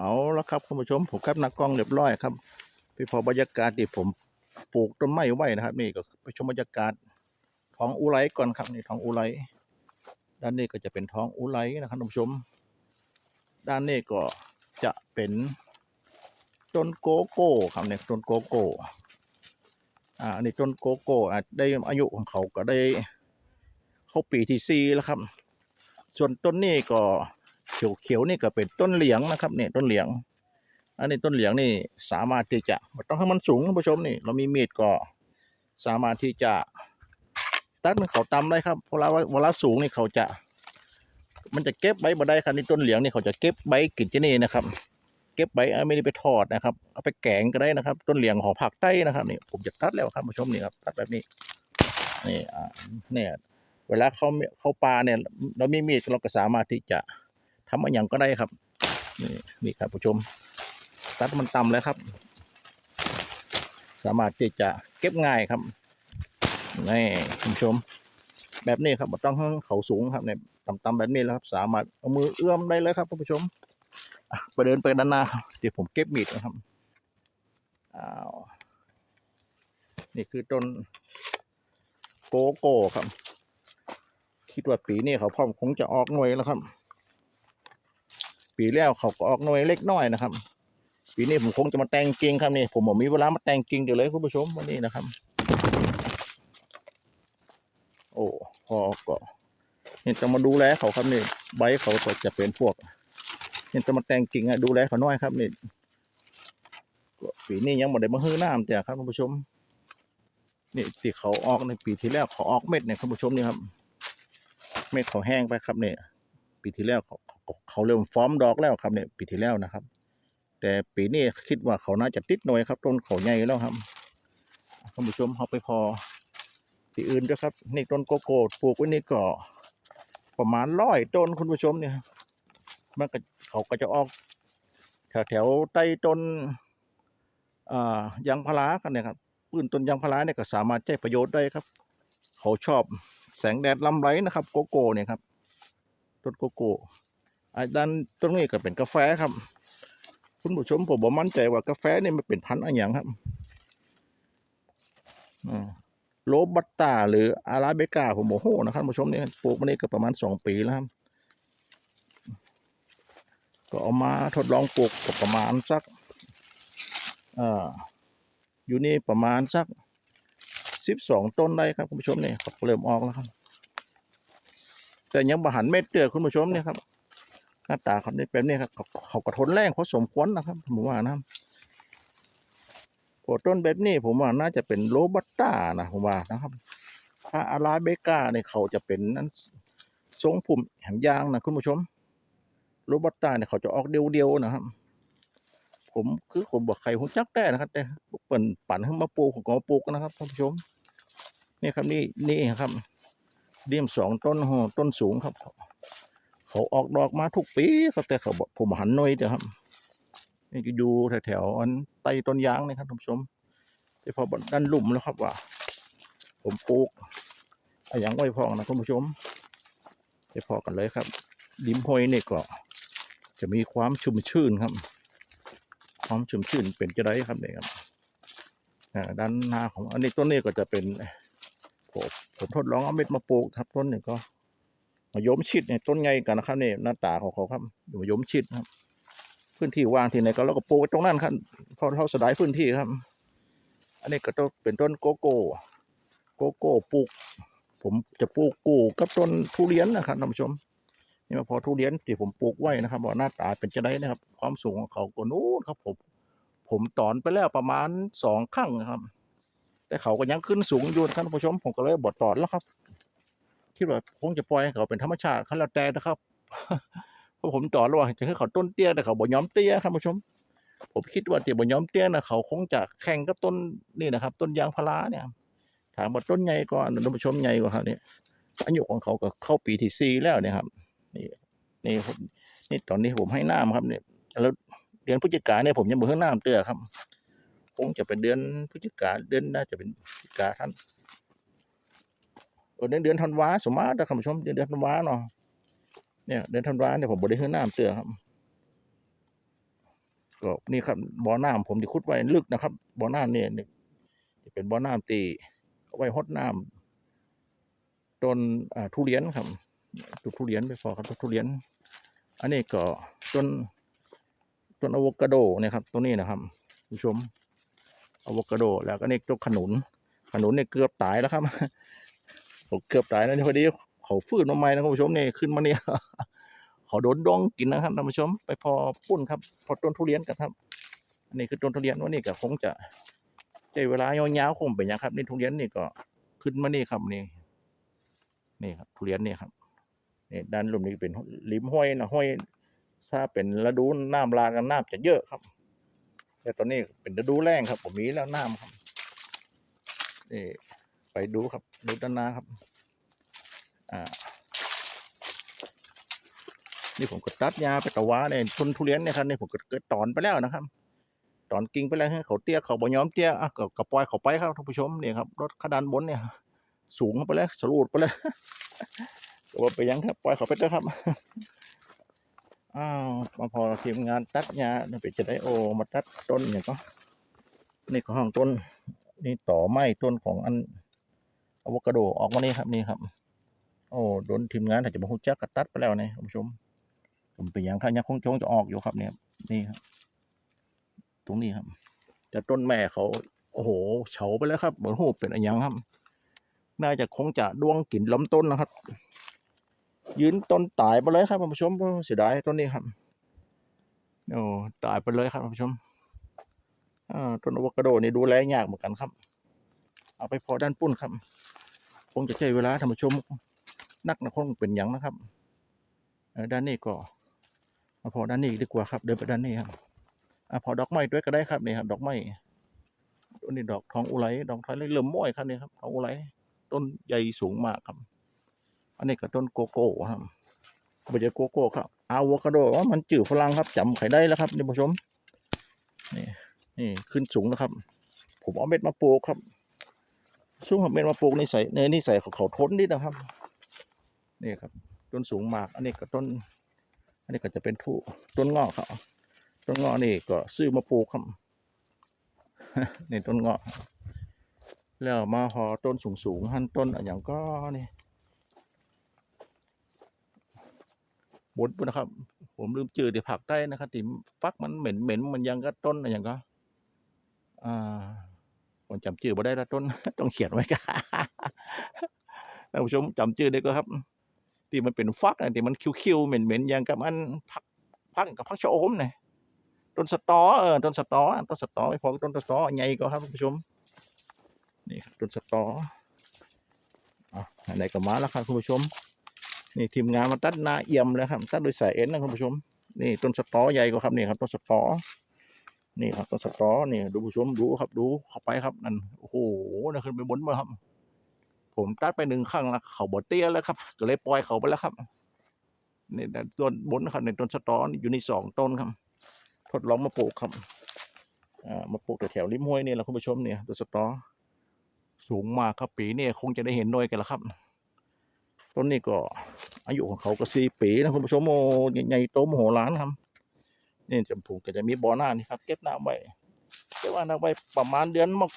เอาละครับคุณผู้ชมผมครับนักกล้องเรียบร้อยครับพี่พอบรรยากาศที่ผมปลูกต้นไม้ไว้นะครับ นี่ก็ไปชมบรรยากาศท้องอุไรก่อนครับนี่ท้องอุไรด้านนี้ก็จะเป็นท้องอุไรนะครับท่านผู้ชม ด้านนี้ก็จะเป็นต้นโกโก้ครับเนี่ยต้นโกโก้อ่าอันนี้ต้นโกโก้อะได้อายุของเขาก็ได้เข้าปีที่สี่แล้วครับ ส่วนต้นนี้ก็ เขียวเขียวๆนี่ก็เป็นต้นเหลียงนะครับเนี่ยต้นเหลียง อันนี้ต้นเหลียงนี่สามารถที่จะต้องให้มันสูงท่านผู้ชมนี่เรามีมีดก็สามารถที่จะตัดมันเขาตำได้ครับเวลาเวลาสูงนี่เขาจะ มันจะเก็บใบบ่ได้ครับนี่ต้นเหลียงนี่เขาจะเก็บใบกินที่นี่นะครับ เก็บใบเอาไม่ได้ไปทอดนะครับเอาไปแกงก็ได้นะครับ ต้นเหลียงของภาคใต้นะครับนี่ผมจะตัดแล้วครับผู้ชมนี่ครับตัดแบบนี้นี่อ่าเนี่ยเวลาเขาเขาปลาเนี่ยเรามีมีดเราก็สามารถที่จะ ทำอะไรอย่างก็ได้ครับ นี่นี่ครับผู้ชม ตัดมันต่ำแล้วครับ สามารถที่จะเก็บง่ายครับนี่คุณผู้ชม แบบนี้ครับบ่ต้องเขาสูงครับเนี่ยต่ำๆแบบนี้แล้วครับ สามารถเอามือเอื้อมได้เลยครับคุณผู้ชมไปเดินไปด้านหน้าครับเดี๋ยวผมเก็บมีดนะครับอ้าวนี่คือต้นโกโก้ครับ คิดว่าปีนี้เขาพร้อมคงจะออกหน่วยแล้วครับ ปีแล้วเขาก็ออกหน่วยเล็กน้อยนะครับ ปีนี้ผมคงจะมาแต่งกิ่งครับนี่ผมบอกมีเวลามาแต่งกิ่งเดี๋ยวเลยคุณผู้ชมวันนี้นะครับ โอ้พอก็นี่จะมาดูแลเขาครับนี่ใบเขาก็จะเป็นพวกนี่จะมาแต่งกิ่งอะดูแลเขาน้อยครับนี่ปีนี้ยังไม่ได้มาฮื้อน้ำแต่ครับคุณผู้ชมนี่ที่เขาออกในปีที่แล้วเขาออกเม็ดเนี่ยคุณผู้ชมนี่ครับ เม็ดเขาแห้งไปครับเนี่ย ปีที่แล้วเขาเขาเริ่มฟอร์มดอกแล้วครับเนี่ยปีที่แล้วนะครับ แต่ปีนี้คิดว่าเขาน่าจะติดหน่อยครับต้นเขาใหญ่แล้วครับท่านผู้ชมเขาไปพอที่อื่นด้วยครับนี่ต้นโกโก้ปลูกไว้นี่ก็ประมาณร้อยต้นคุณผู้ชมเนี่ยมันก็เขาก็จะออกแถวแถวใต้ต้นอ่ายางพารากันเนี่ยครับปืนต้นยางพาราเนี่ยก็สามารถใช้ประโยชน์ได้ครับ เขาชอบแสงแดดลำไรนะครับ โกโก้เนี่ยครับ ต้นโกโก้อันด้านตรงนี้ก็เป็นกาแฟครับ คุณผู้ชมผมบอกมั่นใจว่ากาแฟนี่มันเป็นพันธุ์อะไรอย่างครับอ่าโรบัสต้าหรืออาราเบกาผมบอกโหนะครับผู้ชมเนี่ยปลูกมานี่ก็ประมาณสองปีแล้วครับ ก็เอามาทดลองปลูกก็ประมาณสักอ่าอยู่นี่ประมาณสักสิบสองต้นได้ครับคุณผู้ชมเนี่ยเริ่มออกแล้วครับ แต่ยังบหันเม็ดเตือคุณผู้ชมเนี่ยครับ หน้าตาเขาได้เป็นเนี่ยครับเขาเขาก็ทนแรงเขาสมควรนะครับผมว่านะครับพวกต้นแบบนี้ผมว่าน่าจะเป็นโรบัสต้านะผมว่านะครับถ้าอาราเบกาเนี่ยเขาจะเป็นนั้นทรงผมแหมยางนะคุณผู้ชมโรบัสต้าเนี่ยเขาจะออกเดียวๆนะครับ ผมคือผมบอกใครผมจักได้นะครับ แต่เปิ่นปั่นขึ้นมาปลูกผมก็มาปลูกนะครับท่านผู้ชม นี่ครับนี่นี่ครับ เดี่ยมสองต้นโหต้นสูงครับ เขาออกดอกมาทุกปีครับแต่เขาบอกผมหันหน่อยเดียวครับนี่จะอยู่แถวๆอันใต้ต้นยางนี่ครับท่านผู้ชมแต่พอด้านลุ่มแล้วครับว่า ผมปลูกอย่างไว้พองนะท่านผู้ชมไปพอกันเลยครับริมห้วยนี่ก็จะมีความชุ่มชื่นครับ ความชุ่มชื่นเป็นจะได้ครับเนี่ยครับด้านหน้าของอันนี้ต้นนี้ก็จะเป็น ผมผมทดลองเอาเม็ดมาปลูกครับ ต้นนี้ก็มะยมชิดเนี่ยต้นใหญ่กันนะครับเนี่ยหน้าตาของเขาครับมะยมชิดครับ พื้นที่ว่างที่ไหนก็เราก็ปลูกตรงนั้นครับเพราะเราสลายพื้นที่ครับ อันนี้ก็ต้องเป็นต้นโกโก้โกโก้ปลูก ผมจะปลูกกูกับต้นทุเรียนนะครับท่านผู้ชมนี่มาพอทุเรียนที่ผมปลูกไว้นะครับว่าหน้าตาเป็นจะได้นะครับ ความสูงของเขาก็นู้นครับผมผมตอนไปแล้วประมาณสองครั้งนะครับ แต่เขาก็ยังขึ้นสูงอยู่นะครับท่านผู้ชมผมก็เลยบดตอนแล้วครับคิดว่าคงจะปล่อยให้เขาเป็นธรรมชาติเขาแล้วแต่นะครับเพราะผมต่อระหว่างจะให้เขาต้นเตี้ยแต่เขาบ่ยอมเตี้ยครับผู้ชม ผมคิดว่าที่บ่ยอมเตี้ยนะเขาคงจะแข่งกับต้นนี่นะครับ ต้นยางพาราเนี่ย ถามว่าต้นใหญ่กว่าท่านผู้ชมใหญ่กว่าครับเนี่ยอายุของเขาก็เข้าปีที่สี่แล้วเนี่ยครับนี่นี่ผมนี่ตอนนี้ผมให้น้ำครับเนี่ยแล้วเดือนพฤศจิกาเนี่ยผมยังบ่ให้น้ำเตื้อครับ คงจะเป็นเดือนพฤศจิกาเดือนน่าจะเป็นพฤศจิกาท่านเออเดือนเดือนธันวาสมมาตรท่านผู้ชมเดือนเดือนธันวาเนาะเนี่ยเดือนธันวาเนี่ยผมบริเวณน้ำเตือครับก็นี่ครับบ่อน้ำผมที่ขุดไว้ลึกนะครับบ่อน้ำเนี่ยจะเป็นบ่อน้ำตีไว้หดน้ำต้นทุเรียนครับต้นทุเรียนไปพอครับต้นทุเรียน อันนี้ก็ต้นต้นอะโวคาโดเนี่ยครับตัวนี้นะครับผู้ชม อะโวคาโด แล้วก็นี่ต้นขนุน ขนุนเนี่ยเกือบตายแล้วครับผมเกือบตายแล้วนี่พอดีเขาฟื้นมาใหม่นะครับผู้ชมนี่ขึ้นมาเนี่ยเขาโดนดองกินนะครับท่านผู้ชม ไปพอปุ้นครับพอต้นทุเรียนกันครับอันนี้คือต้นทุเรียนวันนี้ก็คงจะใช้เวลายาวๆคงเป็นอย่างครับนี่ทุเรียนนี่ก็ขึ้นมานี่ครับนี่นี่ครับทุเรียนนี่ครับนี่ด้านลุมนี้เป็นริมห้วยนะห้วยถ้าเป็นฤดูน้ำลากันน้ำจะเยอะครับ แต่ตอนนี้เป็นฤดูแล้งครับผมมีแล้วน้ำครับนี่ไปดูครับ ดูด้านหน้าครับ อ่า นี่ผมก็ตัดยาไปตะวาเนี่ยต้นทุเรียนเนี่ยครับนี่ผมก็เกิดตอนไปแล้วนะครับ ตอนกิ่งไปแล้วให้เขาเตี้ยเขาบ่ยอมเตี้ยอะก็ก็ปล่อยเขาไปครับท่านผู้ชมเนี่ยครับรถขดานบนเนี่ยสูงไปแล้วสรูดไปแล้วก็ว่าไปยังครับปล่อยเขาไปเถอะครับ อ้าวมาพอทีมงานตัดยาเนี่ยไปจะได้โอ มาตัดต้นเนี่ยก็นี่ก็ห้องต้น นี่ต่อไม้ต้นของอันอะโวคาโดออกมานี่ครับนี่ครับโอ้โดนทีมงานอาจจะมาหุ่จักกระตัดไปแล้วเนี่ยท่านผู้ชม ผมไปยังข้างยังคงจงจะออกอยู่ครับเนี่ยนี่ครับ ตรงนี้ครับ แต่ต้นแม่เขา โอ้โหเฉาไปแล้วครับเหมือนหูเป็นอะไรยังครับ น่าจะคงจะดวงกลิ่นลำต้นนะครับ ยืนต้นตายไปเลยครับท่านผู้ชมเสียดายต้นนี้ครับโอ้ตายไปเลยครับท่านผู้ชมอ่าต้นอะโวคาโดนี่ดูแลยากเหมือนกันครับ เอาไปพอด้านปุ้นครับ คงจะใช้เวลาท่านผู้ชม นักนะคงเป็นอย่างนะครับด้านนี้ก็มาพอด้านนี้ดีกว่าครับ เดินไปด้านนี้ครับอะพอดอกไม้ด้วยก็ได้ครับนี่ครับ ดอกไม้ต้นนี้ดอกทองอุไรดอกทองเริ่มม้อยครับนี่ครับทองอุไรต้นใหญ่สูงมากครับ อันนี้ก็ต้นโกโก้ครับไม่ใช่โกโก้ครับอะโวคาโดอ๋อมันจืดฝรั่งครับจำไข่ได้แล้วครับท่านผู้ชมนี่นี่ขึ้นสูงแล้วครับ ผมเอาเม็ดมาปลูกครับช่วงเอาเม็ดมาปลูกนี่ใส่เนนี่ใส่เขาเขาทนนิดนะครับนี่ครับ ต้นสูงมาก อันนี้ก็ต้น อันนี้ก็จะเป็นทุต้นงาะครับต้นงาะนี่ก็ซื้อมาปลูกครับนี่ต้นงาะแล้วมาหอต้นสูงสูงๆหันต้นอะอย่างก็นี่ บนนะครับ ผมลืมจืดเดี๋ยวผักได้นะครับติฟักมันเหม็นเหม็นมันยังก็ต้นอะอย่างก็อ่าผมจำชื่อบ่ได้ล้วต้น ต้องเขียนไว้กันท่านผู้ชมจำชื่อได้ก็ครับที่มันเป็นฟักอะที่มันคิ้วๆเหม็นๆอย่างกับอันพักพักกับพักชะอมเนี่ยต้นสตอเออต้นสตอต้นสตอไม่พอต้นสตอใหญ่ก็ครับท่านผู้ชมนี่ครับต้นสตออะไหนก็มาแล้วครับคุณผู้ชม นี่ทีมงานมาตัดนาเอี่ยมเลยครับตัดโดยสายเอ็นนะคุณผู้ชม นี่ต้นสตอใหญ่ก็ครับนี่ครับต้นสตอนี่ครับต้นสตอนี่ดูผู้ชมดูครับดูเข้าไปครับนั่นโอ้โหนั่นขึ้นไปบนมาครับ ผมตัดไปหนึ่งครั้งแล้วเขาบดเตี้ยแล้วครับ ก็เลยปล่อยเขาไปแล้วครับนี่ต้นบนนครับในต้นสตออยู่ในสองต้นครับ ทดลองมาปลูกครับอ่ามาปลูกแถวริมห้วยนี่แหละคุณผู้ชมเนี่ยต้นสตอสูงมากครับปีนี้คงจะได้เห็นหน่วยกันแล้วครับ ต้นนี้ก็อายุของเขาก็สี่ปีนะคุณผู้ชมโอ้ใหญ่โตมโหฬารครับนี่จะผูกก็จะมีบ่อน้ำนี่ครับ เก็บน้ำไว้เก็บว่าน้ำไว้ประมาณเดือนมก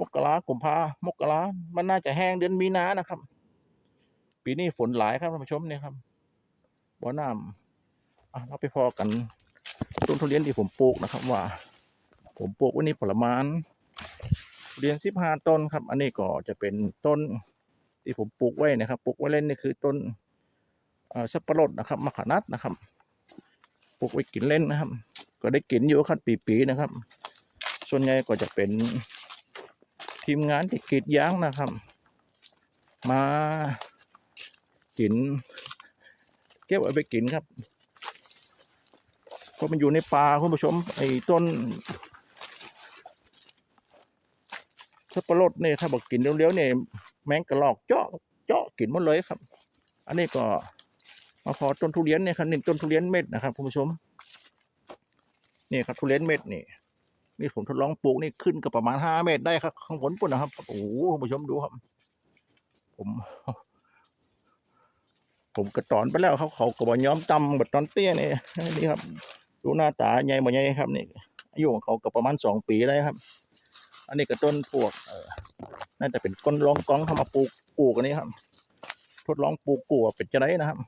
มกรากุมภามกรามันน่าจะแห้งเดือนมีนานะครับ ปีนี้ฝนหลายครับท่านผู้ชมเนี่ยครับบ่อน้ำเราไปพอกันต้นทุเรียนที่ผมปลูกนะครับ ว่า ผมปลูกวันนี้ประมาณเรียนสิบห้าต้นครับ อันนี้ก็จะเป็นต้น ที่ผมปลูกไว้นะครับปลูกไว้เล่นนี่คือต้นสับปะรดนะครับมะขานัดนะครับปลูกไว้กินเล่นนะครับ ก็ได้กินอยู่ครับปีๆนะครับ ส่วนใหญ่ก็จะเป็นทีมงานที่กรีดยางนะครับ มากินเก็บไว้ไปกินครับเพราะมันอยู่ในป่าคุณผู้ชมไอ้ต้นสับปะรดเนี่ยถ้าบอกกินเร็วๆเนี่ย แมงกระลอกเจาะเจาะกินหมดเลยครับ อันนี้ก็มาพอต้นทุเรียนเนี่ยครับนี่ต้นทุเรียนเม็ดนะครับคุณผู้ชมนี่ครับทุเรียนเม็ดนี่นี่ผมทดลองปลูกนี่ขึ้นก็ประมาณห้าเมตรได้ครับข้างบนปุ่นนะครับโอ้โหคุณผู้ชมดูครับ ผม ผมกระตอนไปแล้วเขาเขาก็บอกย้อมตำแบบตอนเตี้ยนี่นี่ครับดูดูหน้าตาใหญ่บ่ใหญ่ครับนี่อายุของเขาก็ประมาณสองปีได้ครับ อันนี้ก็ต้นพวกเออน่าจะเป็นก้นรองก้องเข้ามาปลูกปลูกอันนี้ครับ ทดลองปลูกกูว่าเป็นจะไรนะครับ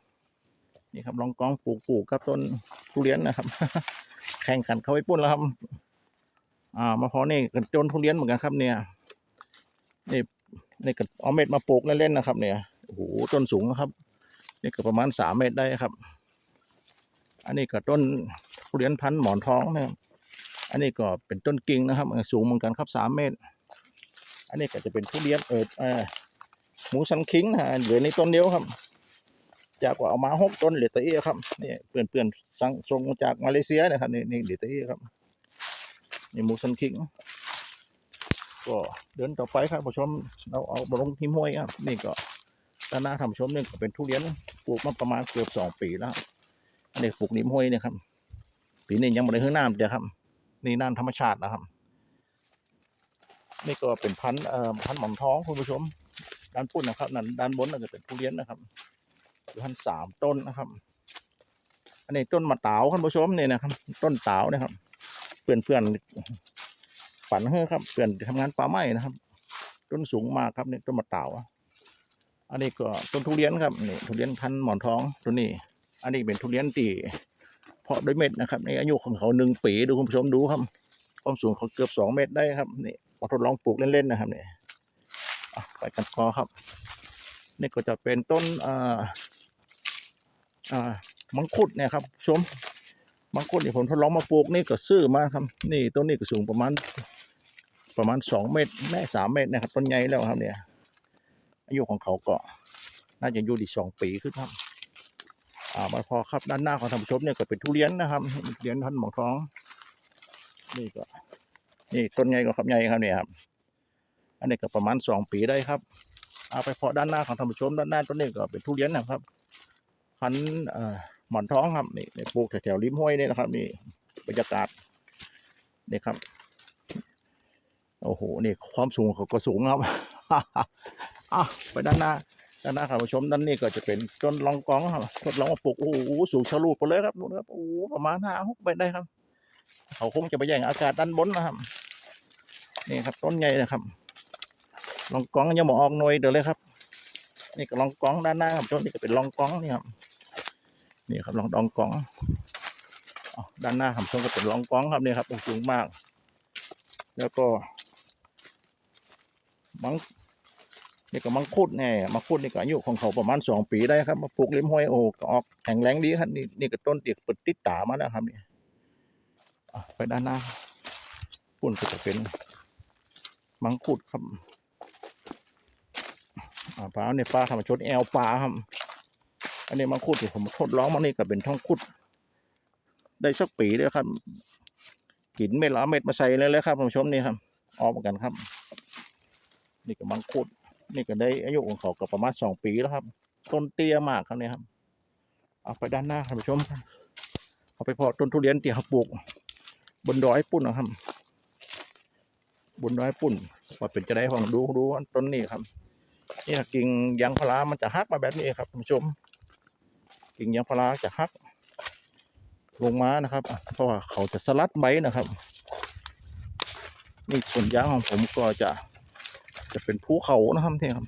นี่ครับลองก้องปลูกปลูกกับต้นทุเรียนนะครับ แข่งขันเขาไปปุ้นแล้วครับ อ่ามาพอนี่ก็ต้นทุเรียนเหมือนกันครับ เนี่ยนี่นี่ก็เอาเม็ดมาปลูกเล่นๆนะครับ เนี่ยโอ้โหต้นสูงนะครับ นี่ก็ประมาณสามเมตรได้ครับ อันนี้ก็ต้นทุเรียนพันธุ์หมอนทองนะครับ อันนี้ก็เป็นต้นกิ่งนะครับ สูงเหมือนกันครับสามเมตร อันนี้ก็จะเป็นทุเรียนเออเออหมูสันคิงนะฮะเหลือในต้นเดียวครับ จากว่าเอามาหกต้นเหลือตัวเอี้ครับนี่เพื่อนเพื่อนสั่งส่งจากมาเลเซียนะครับนี่นี่เหลือตัวเอี้ครับนี่หมูสันคิงก็เดินต่อไปครับผู้ชมเราเอาบลงทิมห้วยครับนี่ก็ด้านหน้าท่านผู้ชมนี่ก็เป็นทุเรียนปลูกมาประมาณเกือบสองปีแล้วอันนี้ปลูกนิมห้วยเนี่ยครับปีนี้ยังไม่ได้ขึ้นน้ำเดียวครับ นี่น้ำธรรมชาตินะครับ นี่ก็เป็นพันธุ์เอ่อพันธุ์หมอนท้องคุณผู้ชม ด้านปุ่นนะครับนั่นด้านบนนั่นก็เป็นทุเรียนนะครับอยู่พันสามต้นนะครับ อันนี้ต้นมะตาวคุณผู้ชมนี่นะครับ ต้นตาวนะครับ เพื่อนเพื่อนฝันเฮ้อครับเพื่อนทำงานป่าไม้นะครับ ต้นสูงมากครับนี่ต้นมะตาวอันนี้ก็ต้นทุเรียนครับนี่ทุเรียนพันธุ์หมอนทองตัวนี้ อันนี้เป็นทุเรียนตี พาะด้วยเม็ดนะครับในอายุของเขาหนึ่งปีดูคุณผู้ชมดูครับ ความสูงเขาเกือบสองเมตรได้ครับนี่มาทดลองปลูกเล่นๆนะครับนี่ไปกันต่อครับ นี่ก็จะเป็นต้นอ่าอ่ามังคุดเนี่ยครับชมมังคุดนี่ผมทดลองมาปลูกนี่ก็ซื้อมาครับ นี่ต้นนี้ก็สูงประมาณประมาณสองเมตรแม่สามเมตรนะครับต้นใหญ่แล้วครับเนี่ยอายุของเขาก็น่าจะอยู่ดีสองปีขึ้นครับ อ่ามาพอครับด้านหน้าของท่านผู้ชมเนี่ยก็เป็นทุเรียนนะครับเรียนพันหมอนทองนี่ก็ นี่ต้นใหญ่กว่าครับใหญ่ครับเนี่ยครับ อันนี้ก็ประมาณสองปีได้ครับเอาไปเพาะด้านหน้าของท่านผู้ชมด้านหน้าต้นนี้ก็เป็นทุเรียนนะครับพันเอ่อหมอนท้องครับนี่นี่ปลูกแถวๆริมห้วยนี่นะครับ นี่บรรยากาศนี่ครับโอ้โหนี่ความสูงเขาก็สูงครับอะไปด้านหน้า ด้านหน้าครับผู้ชมด้านนี้ก็จะเป็นต้นลองกองครับทดลองมาปลูกโอ้โหสูงชะลูดไปเลยครับดูนะครับโอ้โหประมาณห้าหกเมตรได้ครับ เขาคงจะไปแย่งอากาศด้านบนนะครับนี่ครับ ต้นใหญ่นะครับลองกองยังหมอออกหน่วยเดี๋ยวเลยครับ นี่ก็ลองกองด้านหน้าครับต้นนี้ก็เป็นลองกองนี่ครับนี่ครับลองดองกองอ๋อด้านหน้าครับต้นก็เป็นลองกองครับนี่ครับสูงมาก แล้วก็มัง นี่ก็มังคุดแน่มังคุดนี่ก็อายุของเขาประมาณสองปีได้ครับมาปลูกริมห้วยโอ้ก็ออกแข็งแรงดีครับนี่นี่ก็ต้นเตียกเปิดติดตามาแล้วครับนี่ไปด้านหน้าปุ่นก็จะเป็นมังคุดครับอ่าปลาในปลาธรรมชนแอลปลาครับ อันนี้มังคุดที่ผมทดลองมานี่ก็เป็นท้องคุด ได้สักปีเลยครับกินเม็ดละเม็ดมาใส่เลยเลยครับท่านผู้ชมนี่ครับ ออกเหมือนกันครับ นี่ก็มังคุด นี่ก็ได้อายุของเขาก็ประมาณสองปีแล้วครับ ต้นเตี้ยมากครับเนี่ยครับ เอาไปด้านหน้าท่านผู้ชมเอาไปเพาะต้นทุเรียนที่เขาปลูก บนดอยปุ่นนะครับ บนดอยปุ่นว่าเป็นจะได้ของดูดูว่าต้นนี้ครับนี่กิ่งยางพารามันจะหักมาแบบนี้ครับท่านผู้ชม กิ่งยางพาราจะหัก ลงมานะครับ เพราะว่าเขาจะสลัดใบนะครับ นี่ส่วนยางของผมก็จะ จะเป็นภูเขานะครับที่ครับ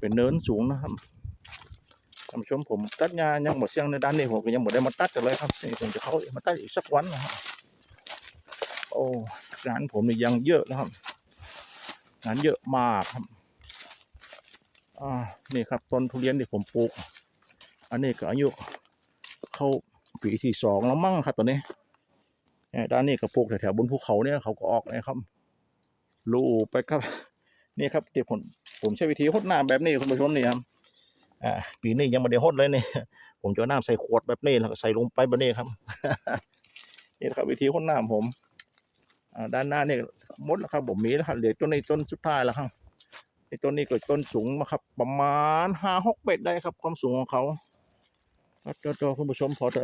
เป็นเนินสูงนะครับท่านผู้ชมผมตัดงานยังหมดเสียงในด้านนี้ผมก็ยังหมดได้มาตัดกันเลยครับนี่ผมจะเข้ามาตัดอีกสักวันนะครับโอ้งานผมนี่ยังเยอะนะครับงานเยอะมากครับอ่านี่ครับต้นทุเรียนที่ผมปลูก อันนี้ก็อายุเข้าปีที่สองแล้วมั้งครับตัวนี้ด้านนี้ก็ปลูกแถวๆบนภูเขาเนี่ยเขาก็ออกนะครับรูไปครับ นี่ครับที่ผมผมใช้วิธีหดน้ำแบบนี้คุณผู้ชมนี่ครับอ่าปีนี้ยังไม่ได้หดเลยนี่ผมจะน้ำใส่ขวดแบบนี้แล้วก็ใส่ลงไปแบบนี้ครับนี่ครับวิธีหดน้ำผมด้านหน้าเนี่หมดแล้วครับผมมีแล้วครับเหลือต้นนี้ต้นสุดท้ายแล้วครับไอ้ต้นนี้ก็ต้นสูงมาครับ ประมาณห้าหกเมตรได้ครับ ความสูงของเขาตัวคุณผู้ชมพอจะ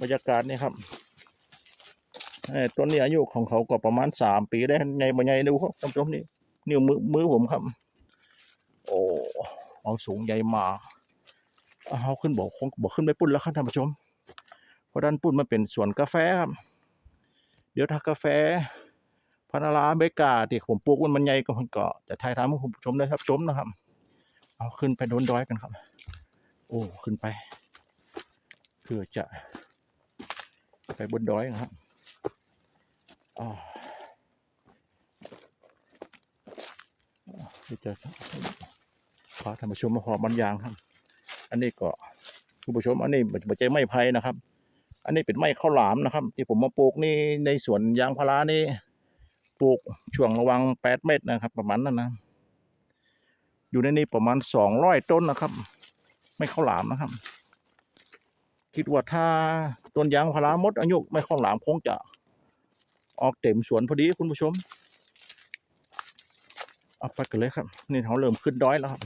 บรรยากาศนี่ครับต้นนี้อายุของเขาก็ประมาณสามปีได้ใหญ่บ่ใหญ่ดูครับท่านผู้ชมนี่ นิ้วมือมือผมครับ โอ้เอาสูงใหญ่มากเอาขึ้นบอกคงบอกขึ้นไปปุ่นแล้วครับท่านผู้ชม เพราะด้านปุ่นมันเป็นสวนกาแฟครับ เดี๋ยวถ้ากาแฟพันธุ์ลาเบกาที่ผมปลูกมันมันใหญ่ก็มันก็จะถ่ายทำให้คุณผู้ชมได้รับชมนะครับ เอาขึ้นไปโดนดอยกันครับ โอ้ขึ้นไปเพื่อจะไปบนดอยนะครับอ่า เดี๋ยวจะพาท่านผู้ชมมาพอบรรยางครับ อันนี้ก็คุณผู้ชมอันนี้ม่ใช่ไม้ไผ่นะครับ อันนี้เป็นไม้ข้าวหลามนะครับ ที่ผมมาปลูกนี่ในสวนยางพารานี่ปลูกช่วงระวังแปดเมตรนะครับ ประมาณนั้นนะ อยู่ในนี้ประมาณสองร้อยต้นนะครับ ไม่ข้าวหลามนะครับ คิดว่าถ้าต้นยางพารามดอายุไม่ข้าวหลามคงจะออกเต็มสวนพอดีคุณผู้ชม เอาไปกันเลยครับ นี่เขาเริ่มขึ้นดอยแล้วครับ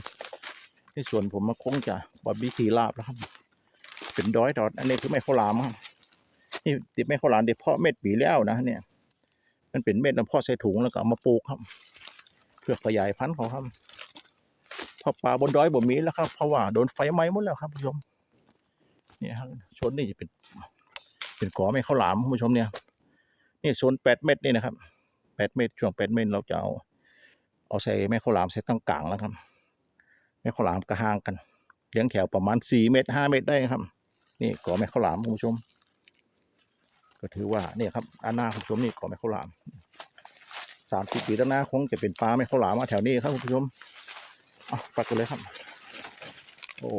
ในส่วนผมมันคงจะบอบบี้ทีลาบแล้วครับ เป็นดอยดอดอันนี้คือไม่ข้าวหลามครับนี่ติดไม่ข้าวหลามเด็ดเพาะเม็ดปีแล้วนะเนี่ย มันเป็นเม็ดแล้วเพาะใส่ถุงแล้วก็เอามาปลูกครับ เพื่อขยายพันธุ์เขาครับพราะป่าบนดอยบ่มีแล้วครับเพราะว่าโดนไฟไหม้หมดแล้วครับคุณผู้ชมเนี่ยครับชนนี่จะเป็นเป็นกอไม่ข้าวหลามผู้ชมเนี่ยนี่โซนแปดเม็ดนี่นะครับแปดเม็ดช่วงแปดเม็ดเราจะเอา เอาใส่แม่ข้าวหลามใส่ตั้งกลางแล้วครับ แม่ข้าวหลามก็ห่างกัน เลี้ยงแถวประมาณสี่เมตรห้าเมตรได้ครับ นี่กอแม่ข้าวหลามคุณผู้ชม ก็ถือว่าเนี่ยครับด้านหน้าคุณผู้ชมนี่กอแม่ข้าวหลามสามสิบปีด้านหน้าคงจะเป็นปลาแม่ข้าวหลามมาแถวนี้ครับคุณผู้ชมอะปักกันเลยครับ โอ้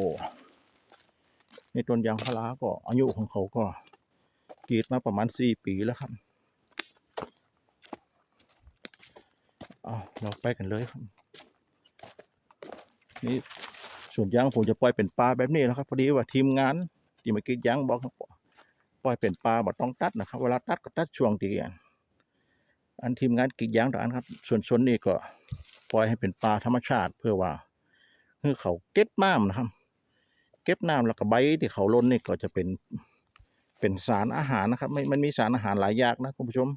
ในต้นยางพาราก็อายุของเขาก็กรีดมาประมาณสี่ปีแล้วครับ อะเราไปกันเลยครับ นี่ส่วนยางผมจะปล่อยเป็นปลาแบบนี้นะครับ พอดีว่าทีมงานที่เมื่อกี้ยางบอกปล่อยเป็นปลาบ่ต้องตัดนะครับ เวลาตัดก็ตัดช่วงที่อันทีมงานกรีดยางต่างอันครับ ส่วนส่วนนี้ก็ปล่อยให้เป็นปลาธรรมชาติ เพื่อว่าเพื่อเขาเก็บน้ำนะครับ เก็บน้ำแล้วก็ใบที่เขาล้นนี่ก็จะเป็นเป็นสารอาหารนะครับไม่มันมีสารอาหารหลายอย่างนะคุณผู้ชม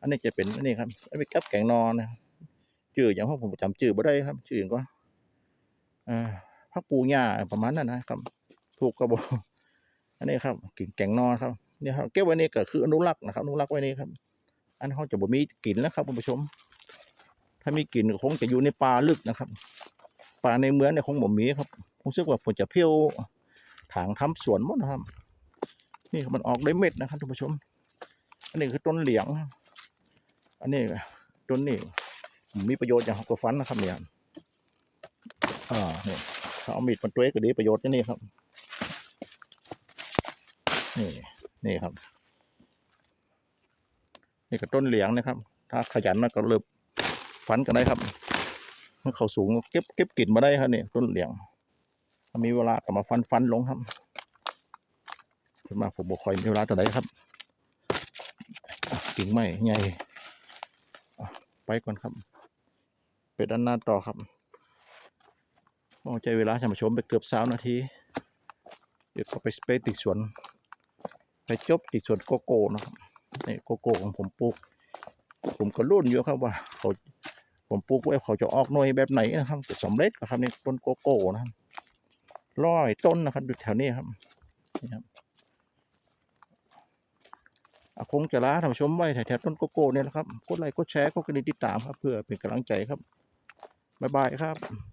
อันนี้จะเป็นอันนี้ครับอันนี้กับแกงนอนนะ ชื่ออย่างพวกผมจำชื่อไม่ได้ครับ ชื่ออย่างก็พักปูหญ้าประมาณนั้นนะครับ ถูกกระบอกอันนี้ครับกลิ่นแกงนอนครับเนี่ยครับเก็บไว้นี่ก็คืออนุรักษ์นะครับอนุรักษ์ไว้นี่ครับ อันเขาจะบ่มีกลิ่นแล้วครับคุณผู้ชม ถ้ามีกลิ่นก็คงจะอยู่ในป่าลึกนะครับป่าในเมืองเนี่ยคงบ่มีครับผมเชื่อว่าผมจะเพี้ยวถางทำสวนหมดนะครับ นี่มันออกได้เม็ดนะครับท่านผู้ชม อันนี้คือต้นเหลียง อันนี้ต้นนี้ มีประโยชน์อย่างกับฟันนะครับเนี่ยอ่าเนี่ยถ้าเอามีดมันตัวเองก็ดีประโยชน์ที่นี่ครับ นี่นี่ครับ นี่ก็ต้นเหลียงนะครับ ถ้าขยันมันก็เริ่มฟันกันได้ครับเมื่อเขาสูงเก็บเก็บกลิ่นมาได้ครับนี่ต้นเหลียงถ้ามีเวลาก็มาฟันฟันลงครับขึ้นมาผมบอกคอยมีเวลาแต่ไหนครับกิ่งไม้ใหญ่อะไปก่อนครับ ไปด้านหน้าต่อครับโอ้ใจเวลาท่านผู้ชมไปเกือบสาวนาที เดี๋ยวก็ไปไปติดสวน ไปจบติดสวนโกโก้นะครับนี่โกโก้ของผมปลูก ผมก็รุ่นอยู่ครับว่าเขาผมปลูกไว้เขาจะออกหน่วยแบบไหนนะครับจะสำเร็จครับนี่ต้นโกโก้นะครับร้อยต้นนะครับอยู่แถวนี้ครับนี่ครับคงจะลาท่านผู้ชมไว้แถวๆต้นโกโก้เนี่ยแหละครับกดไลค์กดแชร์กดกระดิ่งติดตามครับ เพื่อเป็นกำลังใจครับ บ๊ายบายครับ